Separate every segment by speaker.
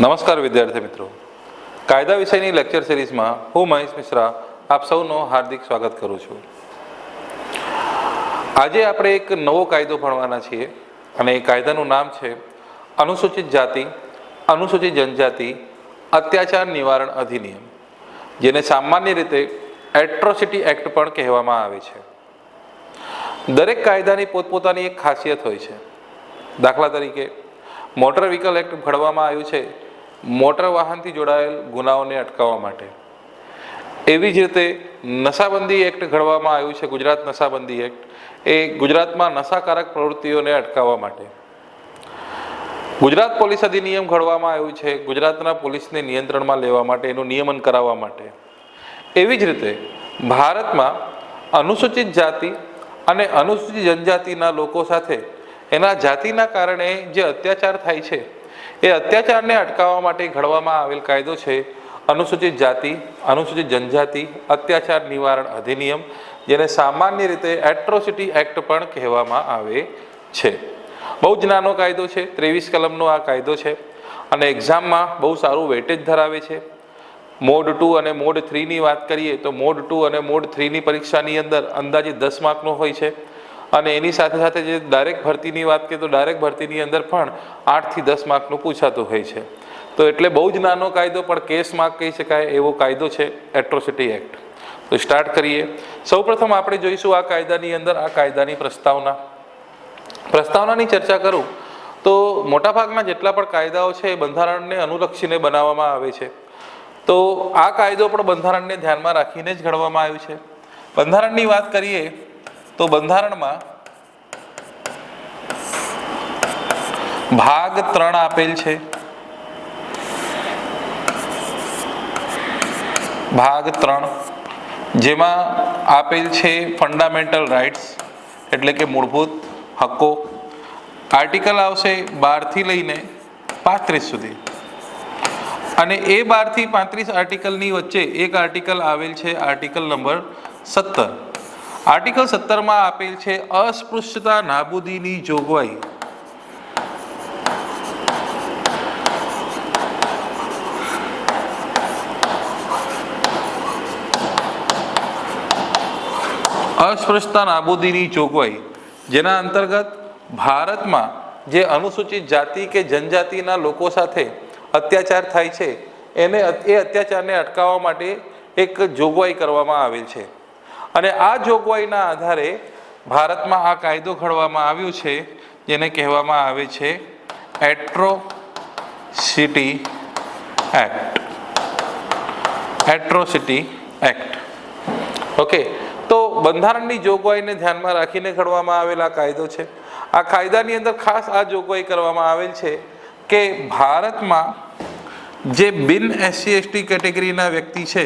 Speaker 1: નમસ્કાર વિદ્યાર્થી મિત્રો. કાયદા વિષયની લેક્ચર સિરીઝમાં હું મહેશ મિશ્રા આપ સૌનો હાર્દિક સ્વાગત કરું છું. આજે આપણે એક નવો કાયદો ભણવાના છીએ અને એ કાયદાનું નામ છે અનુસૂચિત જાતિ, અનુસૂચિત જનજાતિ, અત્યાચાર નિવારણ અધિનિયમ, જેને સામાન્ય રીતે એટ્રોસિટી એક્ટ પણ કહેવામાં આવે છે. દરેક કાયદાની પોતપોતાની એક ખાસિયત હોય છે. દાખલા તરીકે મોટર વ્હીકલ એક્ટ ઘડવામાં આવ્યું છે મોટર વાહનથી જોડાયેલ ગુનાઓને અટકાવવા માટે. એવી જ રીતે નશાબંધી એક્ટ ઘડવામાં આવ્યું છે, ગુજરાત નશાબંધી એક્ટ. એ ગુજરાતમાં નશાકારક પ્રવૃત્તિઓને અટકાવવા માટે. ગુજરાત પોલીસ અધિનિયમ ઘડવામાં આવ્યું છે, ગુજરાતના પોલીસને નિયંત્રણમાં લેવા માટે, એનું નિયમન કરાવવા માટે. એવી જ રીતે ભારતમાં અનુસૂચિત જાતિ અને અનુસૂચિત જનજાતિના લોકો સાથે એના જાતિના કારણે જે અત્યાચાર થાય છે એ અત્યાચારને અટકાવવા માટે ઘડવામાં આવેલ કાયદો છે. અનુસૂચિત જાતિ, અનુસૂચિત જનજાતિ, અત્યાચાર નિવારણ અધિનિયમ જેને સામાન્ય રીતે એટ્રોસિટી એક્ટ પણ કહેવામાં આવે છે. બહુ જ નાનો કાયદો છે, ત્રેવીસ કલમનો આ કાયદો છે અને એક્ઝામમાં બહુ સારું વેટેજ ધરાવે છે. મોડ ટુ અને મોડ થ્રીની વાત કરીએ તો મોડ ટુ અને મોડ થ્રીની પરીક્ષાની અંદર અંદાજે દસ માર્કનો હોય છે. અને એની સાથે સાથે જે ડાયરેક્ટ ભરતીની વાત કરીએ તો ડાયરેક્ટ ભરતીની અંદર પણ આઠથી દસ માર્કનું પૂછાતું હોય છે. તો એટલે બહુ જ નાનો કાયદો, પણ કેસ માર્ક કહી શકાય, એવો કાયદો છે એટ્રોસિટી એક્ટ તો સ્ટાર્ટ કરીએ. સૌપ્રથમ આપણે જોઈશું આ કાયદાની અંદર, આ કાયદાની પ્રસ્તાવના. પ્રસ્તાવનાની ચર્ચા કરું તો મોટાભાગના જેટલા પણ કાયદાઓ છે એ બંધારણને અનુલક્ષીને બનાવવામાં આવે છે. તો આ કાયદો પણ બંધારણને ધ્યાનમાં રાખીને જ ઘડવામાં આવ્યું છે. બંધારણની વાત કરીએ તો બંધારણમાં ભાગ ત્રણ આપેલ છે. ભાગ ત્રણ, જેમાં આપેલ છે ફંડામેન્ટલ રાઇટ્સ એટલે કે મૂળભૂત હક્કો. આર્ટિકલ આવશે બારથી લઈને પાંત્રીસ સુધી. અને એ બારથી પાંત્રીસ આર્ટિકલની વચ્ચે એક આર્ટિકલ આવેલ છે આર્ટિકલ નંબર સત્તર. આર્ટિકલ સત્તરમાં આપેલ છે, અસ્પૃશ્યતા નાબૂદીની જોગવાઈ. અસ્પૃશ્યતા નાબૂદીની જોગવાઈ, જેના અંતર્ગત ભારતમાં જે અનુસૂચિત જાતિ કે જનજાતિના લોકો સાથે અત્યાચાર થાય છે, એને એ અત્યાચારને અટકાવવા માટે એક જોગવાઈ કરવામાં આવેલ છે. અને આ જોગવાઈના આધારે ભારતમાં આ કાયદો ઘડવામાં આવ્યું છે, જેને કહેવામાં આવે છે atrocity act atrocity act okay તો બંધારણની જોગવાઈને ધ્યાનમાં રાખીને ઘડવામાં આવેલા કાયદો છે. આ કાયદાની અંદર ખાસ આ જોગવાઈ કરવામાં આવેલ છે કે ભારતમાં જે બિન એસસી એસટી કેટેગરીના વ્યક્તિ છે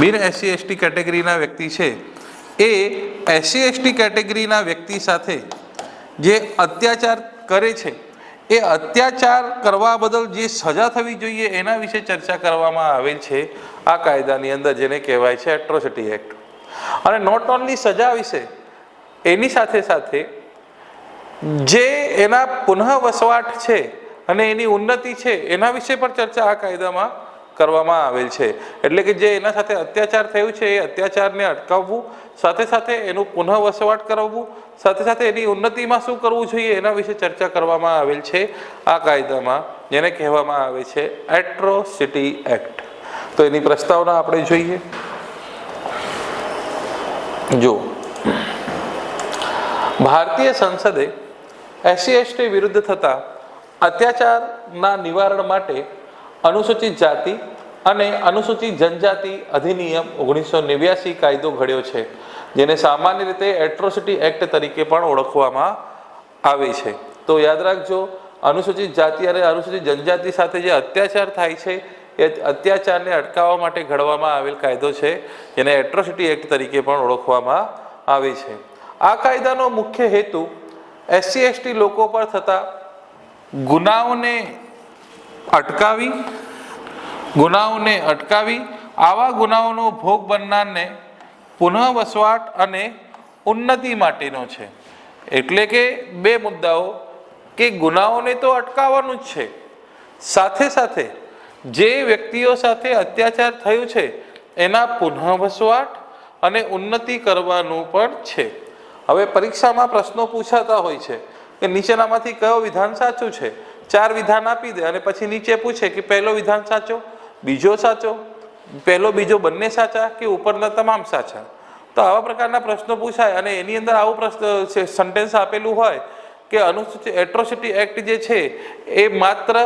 Speaker 1: બિન એસસી એસટી કેટેગરીના વ્યક્તિ છે. એ એસસી એસટી કેટેગરીના વ્યક્તિ સાથે જે અત્યાચાર કરે છે, એ અત્યાચાર કરવા બદલ જે સજા થવી જોઈએ એના વિશે ચર્ચા કરવામાં આવેલ છે, આ કાયદાની અંદર જેને કહેવાય છે એટ્રોસિટી એક્ટ. અને નોટ ઓનલી સજા વિશે, એની સાથે સાથે જે એના પુનઃ વસવાટ છે અને એની ઉન્નતિ છે, એના વિશે પણ ચર્ચા આ કાયદામાં કરવામાં આવેલ છે. એટલે કે જે એના સાથે અત્યાચાર થયું છે, એ અત્યાચારને અટકાવવું, સાથે સાથે એનું પુનઃ વસવાટ કરાવવું, સાથે સાથે એની ઉન્નતિમાં શું કરવું જોઈએ એના વિશે ચર્ચા કરવામાં આવેલ છે. આ કાયદામાં જેને કહેવામાં આવે છે એટ્રોસિટી એક્ટ તો એની પ્રસ્તાવના આપણે જોઈએ. જો ભારતીય સંસદે એસસી, એસટી વિરુદ્ધ થતા અત્યાચારના નિવારણ માટે અનુસૂચિત જાતિ અને અનુસૂચિત જનજાતિ અધિનિયમ ઓગણીસો નેવ્યાસી કાયદો ઘડ્યો છે, જેને સામાન્ય રીતે એટ્રોસિટી એક્ટ તરીકે પણ ઓળખવામાં આવે છે. તો યાદ રાખજો, અનુસૂચિત જાતિ અને અનુસૂચિત જનજાતિ સાથે જે અત્યાચાર થાય છે, એ અત્યાચારને અટકાવવા માટે ઘડવામાં આવેલ કાયદો છે, જેને એટ્રોસિટી એક્ટ તરીકે પણ ઓળખવામાં આવે છે. આ કાયદાનો મુખ્ય હેતુ એસસી, એસટી લોકો પર થતા ગુનાઓને અટકાવી, ગુનાઓને અટકાવી, આવા ગુનાઓનો ભોગ બનનારને પુનઃવસવાટ અને ઉન્નતિ માટેનો છે. એટલે કે બે મુદ્દાઓ, કે ગુનાઓને તો અટકાવવાનું જ છે. સાથે સાથે જે વ્યક્તિઓ સાથે અત્યાચાર થયું છે, એના પુનઃવસવાટ અને ઉન્નતિ કરવાનું પણ છે. હવે પરીક્ષામાં પ્રશ્નો પૂછાતા હોય છે, કે નીચેનામાંથી કયો વિધાન સાચું છે? ચાર વિધાન આપી દે અને પછી નીચે પૂછે કે પહેલો વિધાન સાચો, બીજો સાચો, પહેલો, બીજો બંને સાચા કે ઉપરના તમામ સાચા? તો આવા પ્રકારના પ્રશ્નો પૂછાય અને એની અંદર આવું પ્રશ્ન સેન્ટેન્સ આપેલું હોય કે અનુસૂચિત એટ્રોસિટી એક્ટ જે છે, એ માત્ર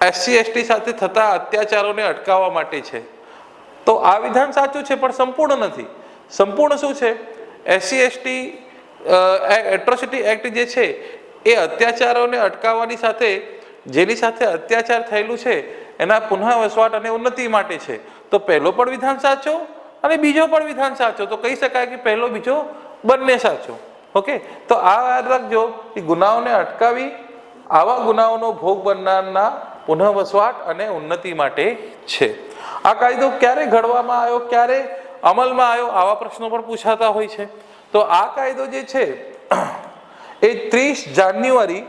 Speaker 1: એસસી, એસટી સાથે થતા અત્યાચારોને અટકાવવા માટે છે. તો આ વિધાન સાચું છે, પણ સંપૂર્ણ નથી. સંપૂર્ણ શું છે? એસસી, એસટી એટ્રોસિટી એક્ટ જે છે એ અત્યાચારોને અટકાવવાની સાથે, જેની સાથે અત્યાચાર થયેલું છે, એના પુનઃ વસવાટ અને ઉન્નતિ માટે છે. તો પહેલો પણ વિધાન સાચો અને બીજો પણ વિધાન સાચો. તો કહી શકાય કે પહેલો બીજો બંને સાચો. ઓકે? તો આ યાદ રાખજો કે ગુનાઓને અટકાવી, આવા ગુનાઓનો ભોગ બનનારના પુનઃ વસવાટ અને ઉન્નતિ માટે છે. આ કાયદો ક્યારે ઘડવામાં આવ્યો, ક્યારે અમલમાં આવ્યો, આવા પ્રશ્નો પણ પૂછાતા હોય છે. તો આ કાયદો જે છે એ ત્રીસ જાન્યુઆરી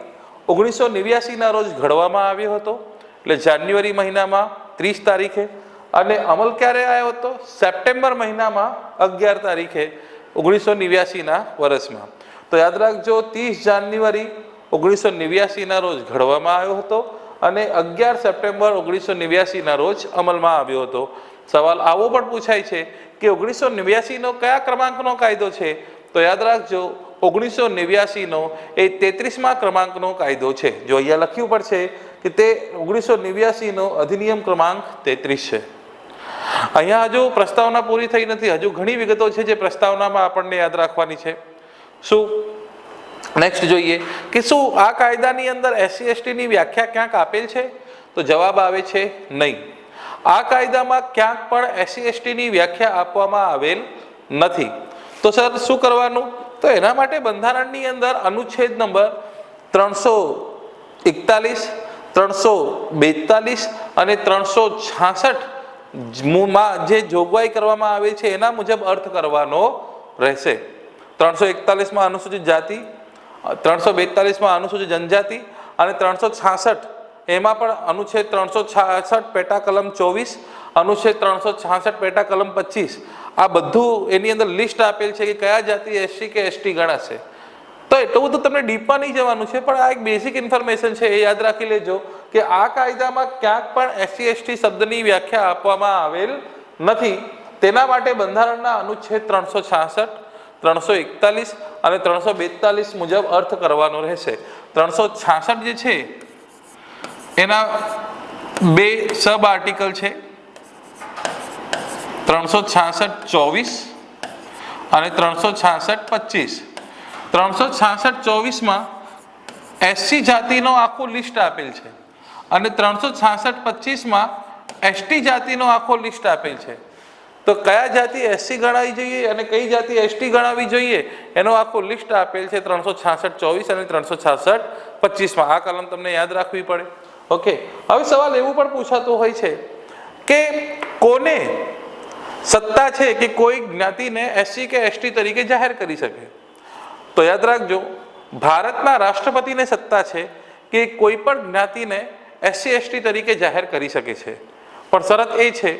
Speaker 1: ઓગણીસો નેવ્યાસીના રોજ ઘડવામાં આવ્યો હતો. એટલે જાન્યુઆરી મહિનામાં ત્રીસ તારીખે અને અમલ ક્યારે આવ્યો હતો? સપ્ટેમ્બર મહિનામાં અગિયાર તારીખે ઓગણીસો નેવ્યાસીના વર્ષમાં તો યાદ રાખજો, ત્રીસ જાન્યુઆરી ઓગણીસો નેવ્યાસીના રોજ ઘડવામાં આવ્યો હતો અને અગિયાર સપ્ટેમ્બર ઓગણીસો નેવ્યાસીના રોજ અમલમાં આવ્યો હતો. સવાલ આવો પણ પૂછાય છે કે ઓગણીસો નેવ્યાસીનો કયા ક્રમાંકનો કાયદો છે? તો યાદ રાખજો ઓગણીસો નેવ્યાસીનો એ તેત્રીસમા ક્રમાંકનો કાયદો છે. જો અહીંયા લખ્યું પડશે કે તે ઓગણીસો નેવ્યાસીનો અધિનિયમ ક્રમાંક તેત્રીસ છે. અહીંયા હજુ પ્રસ્તાવના પૂરી થઈ નથી. હજુ ઘણી વિગતો છે જે પ્રસ્તાવનામાં આપણને યાદ રાખવાની છે. શું? નેક્સ્ટ જોઈએ કે શું આ કાયદાની અંદર એસસી એસટીની વ્યાખ્યા ક્યાંક આપેલ છે? તો જવાબ આવે છે નહીં. આ કાયદામાં ક્યાંક પણ એસસી એસટીની વ્યાખ્યા આપવામાં આવેલ નથી. તો સર, શું કરવાનું? તો એના માટે બંધારણની અંદર અનુચ્છેદ નંબર ત્રણસો એકતાલીસ, ત્રણસો બેતાલીસ અને ત્રણસો છાસઠમાં જે જોગવાઈ કરવામાં આવે છે, એના મુજબ અર્થ કરવાનો રહેશે. ત્રણસો એકતાલીસમાં અનુસૂચિત જાતિ, ત્રણસો બેતાલીસમાં અનુસૂચિત જનજાતિ અને ત્રણસો છાસઠ એમાં પણ અનુચ્છેદ ત્રણસો છાસઠ પેટા કલમ ચોવીસ, અનુચ્છેદ ત્રણસો છાસઠ પેટા કલમ પચીસ આ બધું એની અંદર લિસ્ટ આપેલ છે કે કયા જાતિ એસસી કે એસટી ગણાશે. તો એટલું બધું તમને ડીપમાં નહીં જવાનું છે, પણ આ એક બેઝિક ઇન્ફોર્મેશન છે, એ યાદ રાખી લેજો કે આ કાયદામાં ક્યાંક પણ એસસી એસટી શબ્દની વ્યાખ્યા આપવામાં આવેલ નથી. તેના માટે બંધારણના અનુચ્છેદ ત્રણસો છાસઠ, ત્રણસો એકતાલીસ અને ત્રણસો બેતાલીસ મુજબ અર્થ કરવાનો રહેશે. ત્રણસો છાસઠ જે છે, એના બે સબ આર્ટિકલ છે. ત્રણસો છાસઠ ચોવીસ અને ત્રણસો છાસઠ પચીસ. ત્રણસો છાસઠ ચોવીસમાં એસસી જાતિનો આખો લિસ્ટ આપેલ છે અને ત્રણસો છાસઠ પચીસમાં એસટી જાતિનો આખો લિસ્ટ આપેલ છે. તો કયા જાતિ એસસી ગણાવી જોઈએ અને કઈ જાતિ એસટી ગણાવી જોઈએ? એનો આખો લિસ્ટ આપેલ છે ત્રણસો છાસઠ ચોવીસ અને ત્રણસો છાસઠ પચીસમાં. આ કલમ તમને યાદ રાખવી પડે. ઓકે. હવે સવાલ એવું પણ પૂછાતો હોય છે કે કોને સત્તા છે કે કોઈ જ્ઞાતિને એસસી કે એસટી તરીકે જાહેર કરી શકે? તો યાદ રાખજો, ભારતના રાષ્ટ્રપતિને સત્તા છે કે કોઈ પણ જ્ઞાતિને એસસી એસટી તરીકે જાહેર કરી શકે છે. પણ શરત એ છે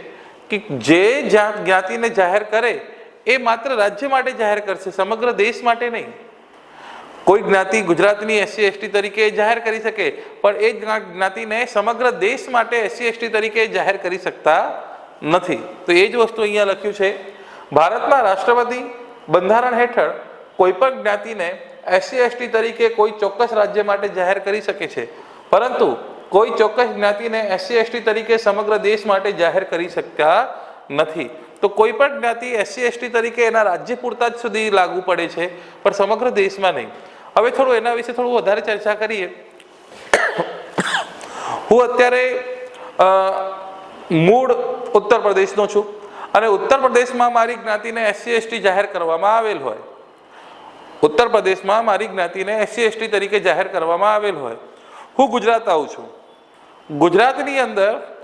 Speaker 1: કે જે જ્ઞાતિને જાહેર કરે, એ માત્ર રાજ્ય માટે જાહેર કરશે, સમગ્ર દેશ માટે નહીં. કોઈ જ્ઞાતિ ગુજરાતની એસસી એસટી તરીકે જાહેર કરી શકે, પણ એ જ્ઞાતિને સમગ્ર દેશ માટે એસસી એસટી તરીકે જાહેર કરી શકતા નથી. તો એ જ વસ્તુ અહીંયા લખ્યું છે, ભારતના રાષ્ટ્રપતિ બંધારણ હેઠળ કોઈ પણ જ્ઞાતિને એસસી, એસટી તરીકે કોઈ ચોક્કસ રાજ્ય માટે જાહેર કરી શકે છે. પરંતુ કોઈ ચોક્કસ જ્ઞાતિને એસસી, એસટી તરીકે સમગ્ર દેશ માટે જાહેર કરી શકતા નથી. તો કોઈ પણ જ્ઞાતિ એસસી, એસટી તરીકે એના રાજ્ય પૂરતા જ સુધી લાગુ પડે છે, પણ સમગ્ર દેશમાં નહીં. હવે થોડું એના વિશે થોડું વધારે ચર્ચા કરીએ. હું અત્યારે મૂળ ઉત્તર પ્રદેશનો છું. અને ઉત્તર પ્રદેશમાં મારી જ્ઞાતિને એસસી એસટી જાહેર કરવામાં આવેલ હોય. ઉત્તર પ્રદેશમાં મારી જ્ઞાતિને એસસી એસટી તરીકે જાહેર કરવામાં આવેલ હોય. હું ગુજરાત આવું છું. ગુજરાતની અંદર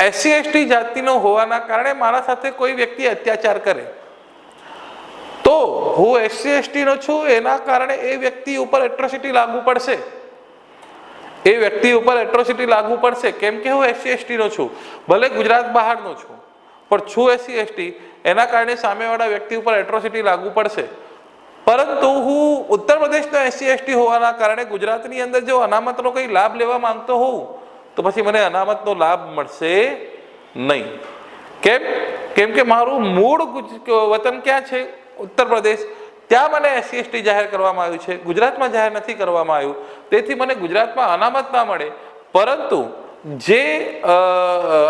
Speaker 1: એસસી એસટી જાતિનો હોવાના કારણે મારા સાથે કોઈ વ્યક્તિ અત્યાચાર કરે. તો હું એસસી એસટીનો છું, એના કારણે એ વ્યક્તિ ઉપર એટ્રોસિટી લાગુ પડશે. એ વ્યક્તિ ઉપર એટ્રોસિટી લાગુ પડશે. કેમ કે હું એસસી એસટીનો છું. ભલે ગુજરાત બહારનો છું, પણ છું એસસી એસટી એના કારણે સામેવાળા વ્યક્તિ ઉપર એટ્રોસિટી લાગુ પડશે. પરંતુ હું ઉત્તર પ્રદેશનો એસસી એસટી હોવાના કારણે ગુજરાતની અંદર જો અનામતનો કંઈ લાભ લેવા માંગતો હોઉં, તો પછી મને અનામતનો લાભ મળશે નહીં. કેમ? કેમ કે મારું મૂળ વતન ક્યાં છે? ઉત્તર પ્રદેશ. ત્યાં મને એસસી એસટી જાહેર કરવામાં આવ્યું છે, ગુજરાતમાં જાહેર નથી કરવામાં આવ્યું. તેથી મને ગુજરાતમાં અનામત ના મળે. પરંતુ જે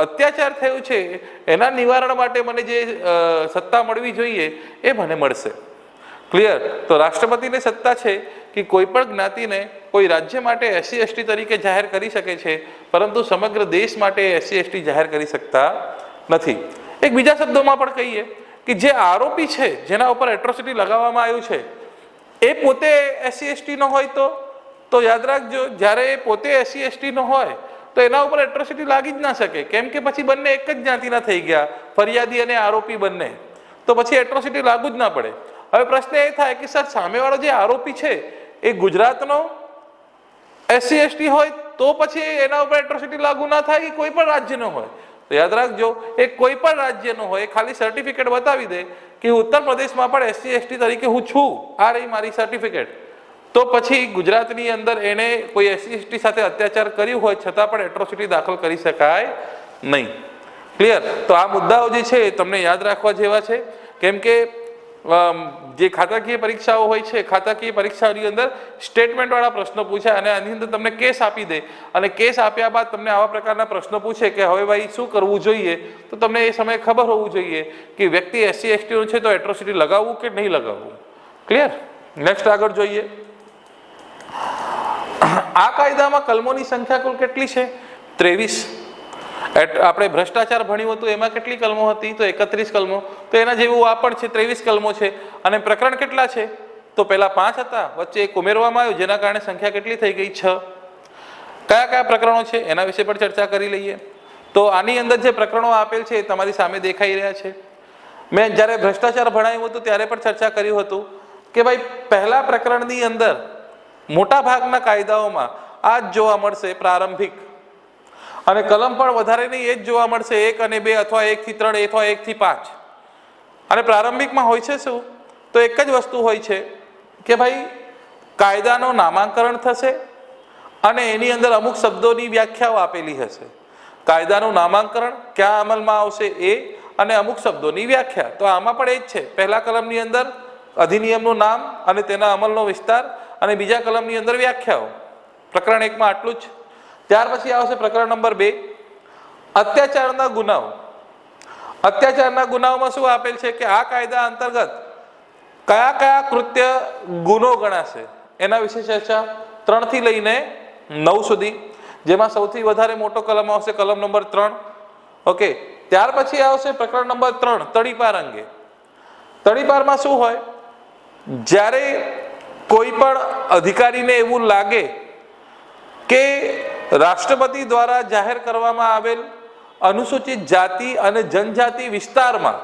Speaker 1: અત્યાચાર થયું છે, એના નિવારણ માટે મને જે સત્તા મળવી જોઈએ, એ મને મળશે. ક્લિયર તો રાષ્ટ્રપતિને સત્તા છે કે કોઈ પણ જ્ઞાતિને કોઈ રાજ્ય માટે એસસી એસટી તરીકે જાહેર કરી શકે છે, પરંતુ સમગ્ર દેશ માટે એસસી એસટી જાહેર કરી શકતા નથી. એક બીજા શબ્દોમાં પણ કહીએ કે જે આરોપી છે, જેના ઉપર એટ્રોસિટી લગાવવામાં આવ્યું છે, એ પોતે એસસી એસટીનો હોય તો? તો યાદ રાખજો, જ્યારે એ પોતે એસસી એસટીનો હોય, તો એના ઉપર એટ્રોસિટી લાગી જ ના શકે. કેમ કે પછી બંને એક જ જ્ઞાતિના થઈ ગયા, ફરિયાદી અને આરોપી બંને. તો પછી એટ્રોસિટી લાગુ જ ના પડે. હવે પ્રશ્ન એ થાય કે, સર, સામેવાળો જે આરોપી છે, એ ગુજરાતનો એસસી એસટી હોય તો પછી એના ઉપર એટ્રોસિટી લાગુ ના થાય કે કોઈ પણ રાજ્યનો હોય? તો યાદ રાખજો, એ કોઈ પણ રાજ્યનો હોય ખાલી સર્ટિફિકેટ બતાવી દે કે ઉત્તર પ્રદેશમાં પણ એસસી એસટી તરીકે હું છું. આ રહી મારી સર્ટિફિકેટ તો પછી ગુજરાતની અંદર એણે કોઈ એસસી એસટી સાથે અત્યાચાર કર્યું હોય છતાં પણ એટ્રોસિટી દાખલ કરી શકાય નહીં. ક્લિયર તો આ મુદ્દાઓ જે છે એ તમને યાદ રાખવા જેવા છે. કેમ કે જે ખાતાકીય પરીક્ષાઓ હોય છે, ખાતાકીય પરીક્ષાઓની અંદર સ્ટેટમેન્ટવાળા પ્રશ્નો પૂછાય અને આની અંદર તમને કેસ આપી દે. અને કેસ આપ્યા બાદ તમને આવા પ્રકારના પ્રશ્નો પૂછે કે, હવે ભાઈ, શું કરવું જોઈએ? તો તમને એ સમયે ખબર હોવું જોઈએ કે વ્યક્તિ એસસી એસટીનું છે તો એટ્રોસિટી લગાવવું કે નહીં લગાવવું. ક્લિયર નેક્સ્ટ આગળ જોઈએ. આ કાયદામાં કલમોની સંખ્યા કુલ કેટલી છે? ત્રેવીસ. આપણે ભ્રષ્ટાચાર ભણ્યું હતું, એમાં કેટલી કલમો હતી? તો એકત્રીસ કલમો. તો એના જેવું આ પણ છે, ત્રેવીસ કલમો છે. અને પ્રકરણ કેટલા છે? તો પહેલા પાંચ હતા, વચ્ચે એક ઉમેરવામાં આવ્યું, જેના કારણે સંખ્યા કેટલી થઈ ગઈ? છ. કયા કયા પ્રકરણો છે? એના વિશે પણ ચર્ચા કરી લઈએ. તો આની અંદર જે પ્રકરણો આપેલ છે, એ તમારી સામે દેખાઈ રહ્યા છે. મેં જ્યારે ભ્રષ્ટાચાર ભણાવ્યું હતું, ત્યારે પણ ચર્ચા કર્યું હતું કે ભાઈ, પહેલા પ્રકરણની અંદર મોટા ભાગના કાયદાઓમાં આ જ જોવા મળશે પ્રારંભિક. અને કલમ પણ વધારે નહીં, એ જ જોવા મળશે, એક અને બે અથવા એકથી ત્રણ, અથવા એકથી પાંચ. અને પ્રારંભિકમાં હોય છે શું? તો એક જ વસ્તુ હોય છે કે ભાઈ, કાયદાનો નામાંકરણ થશે અને એની અંદર અમુક શબ્દોની વ્યાખ્યાઓ આપેલી હશે. કાયદાનું નામાંકરણ ક્યાં અમલમાં આવશે એ અને અમુક શબ્દોની વ્યાખ્યા. તો આમાં પણ એ જ છે. પહેલા કલમની અંદર અધિનિયમનું નામ અને તેના અમલનો વિસ્તાર અને બીજા કલમની અંદર વ્યાખ્યાઓ. પ્રકરણ એકમાં આટલું જ. ત્યાર પછી આવશે પ્રકરણ નંબર બે. અત્યાચારના ગુનાઓ. અત્યાચારના ગુનાઓમાં શું આપેલ છે કે આ કાયદા અંતર્ગત કયા કયા કૃત્ય ગુનો ગણાશે? એના વિશે ચર્ચા ત્રણથી લઈને નવ સુધી. જેમાં સૌથી વધારે મોટો કલમ આવશે કલમ નંબર ત્રણ. ઓકે, ત્યાર પછી આવશે પ્રકરણ નંબર ત્રણ, તડીપાર અંગે. તડીપારમાં શું હોય? જ્યારે કોઈ પણ અધિકારીને એવું લાગે કે રાષ્ટ્રપતિ દ્વારા જાહેર કરવામાં આવેલ અનુસૂચિત જાતિ અને જનજાતિ વિસ્તારમાં,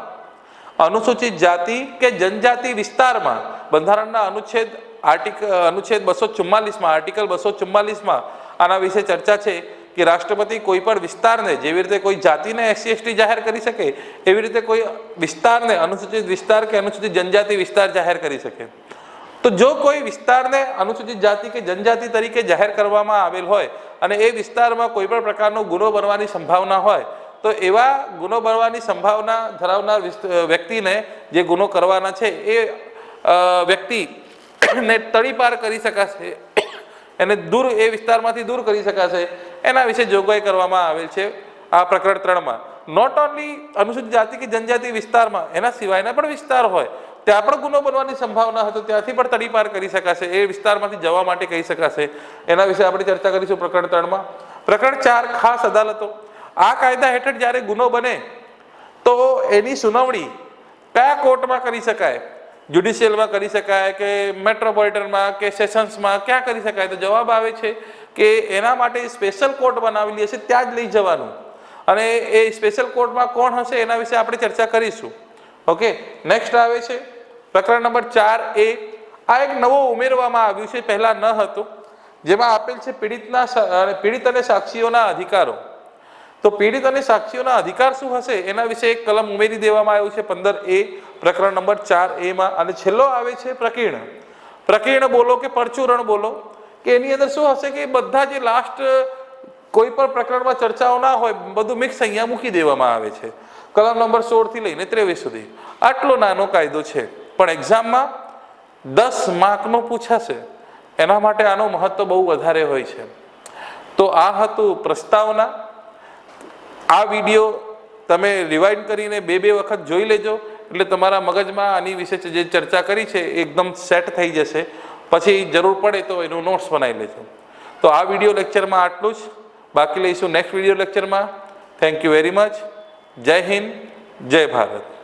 Speaker 1: અનુસૂચિત જાતિ કે જનજાતિ વિસ્તારમાં, બંધારણના અનુચ્છેદ આર્ટિકલ અનુચ્છેદ બસો ચુમ્માલીસમાં, આર્ટિકલ બસો ચુમ્માલીસમાં આના વિશે ચર્ચા છે કે રાષ્ટ્રપતિ કોઈ પણ વિસ્તારને જેવી રીતે કોઈ જાતિને એસસી એસટી જાહેર કરી શકે, એવી રીતે કોઈ વિસ્તારને અનુસૂચિત વિસ્તાર કે અનુસૂચિત જનજાતિ વિસ્તાર જાહેર કરી શકે. તો જો કોઈ વિસ્તારને અનુસૂચિત જાતિ કે જનજાતિ તરીકે જાહેર કરવામાં આવેલ હોય અને એ વિસ્તારમાં કોઈ પણ પ્રકારનો ગુનો બનવાની સંભાવના હોય, તો એવા ગુનો બનવાની સંભાવના ધરાવનાર વ્યક્તિને જે ગુનો કરવાના છે એ વ્યક્તિને તડીપાર કરી શકાશે, એને દૂર, એ વિસ્તારમાંથી દૂર કરી શકાશે, એના વિશે જોગવાઈ કરવામાં આવેલ છે આ પ્રકરણ ત્રણમાં. નોટ ઓનલી અનુસૂચિત જાતિ કે જનજાતિ વિસ્તારમાં, એના સિવાયના પણ વિસ્તાર હોય ત્યાં પણ ગુનો બનવાની સંભાવના હતો ત્યાંથી પણ તડીપાર કરી શકાશે. એ વિસ્તારમાંથી જવા માટે કહી શકાશે. એના વિશે આપણે ચર્ચા કરીશું પ્રકરણ ત્રણમાં. પ્રકરણ ચાર, ખાસ અદાલતો. આ કાયદા હેઠળ જ્યારે ગુનો બને, તો એની સુનાવણી કયા કોર્ટમાં કરી શકાય? જ્યુડિશિયલમાં કરી શકાય કે મેટ્રોપોલિટનમાં કે સેશન્સમાં ક્યાં કરી શકાય? તો જવાબ આવે છે કે એના માટે સ્પેશિયલ કોર્ટ બનાવેલી હશે, ત્યાં જ લઈ જવાનું. અને એ સ્પેશિયલ કોર્ટમાં કોણ હશે એના વિશે આપણે ચર્ચા કરીશું. ઓકે? નેક્સ્ટ આવે છે પ્રકરણ નંબર ચાર એ આ એક નવો ઉમેરવામાં આવ્યું છે, પહેલા ન હતું, જેમાં આપેલ છે પીડિતના પીડિત અને સાક્ષીઓના અધિકારો. તો પીડિત અને સાક્ષીઓના અધિકાર શું હશે? એના વિશે એક કલમ ઉમેરી દેવામાં આવ્યું છે, પંદર એ, પ્રકરણ નંબર ચાર એમાં. અને છેલ્લો આવે છે પ્રકીર્ણ. પ્રકીર્ણ બોલો કે પરચુરણ બોલો? કે એની અંદર શું હશે કે બધા જે લાસ્ટ કોઈ પણ પ્રકરણમાં ચર્ચાઓ ના હોય, બધું મિક્સ અહીંયા મૂકી દેવામાં આવે છે. કલમ નંબર સોળથી લઈને ત્રેવીસ સુધી. આટલો નાનો કાયદો છે. પણ એક્ઝામમાં દસ માર્કનો પૂછાશે. એના માટે આનો મહત્વ બહુ વધારે હોય છે. તો આ હતું પ્રસ્તાવના. આ વીડિયો તમે રિવાઇન્ડ કરીને બે બે વખત જોઈ લેજો. એટલે તમારા મગજમાં આની વિશે જે ચર્ચા કરી છે એકદમ સેટ થઈ જશે. પછી જરૂર પડે તો એનું નોટ્સ બનાવી લેજો. તો આ વીડિયો લેક્ચરમાં આટલું જ. બાકી લઈશું નેક્સ્ટ વીડિયો લેક્ચરમાં થેન્ક યુ વેરી મચ જય હિન્દ, જય ભારત.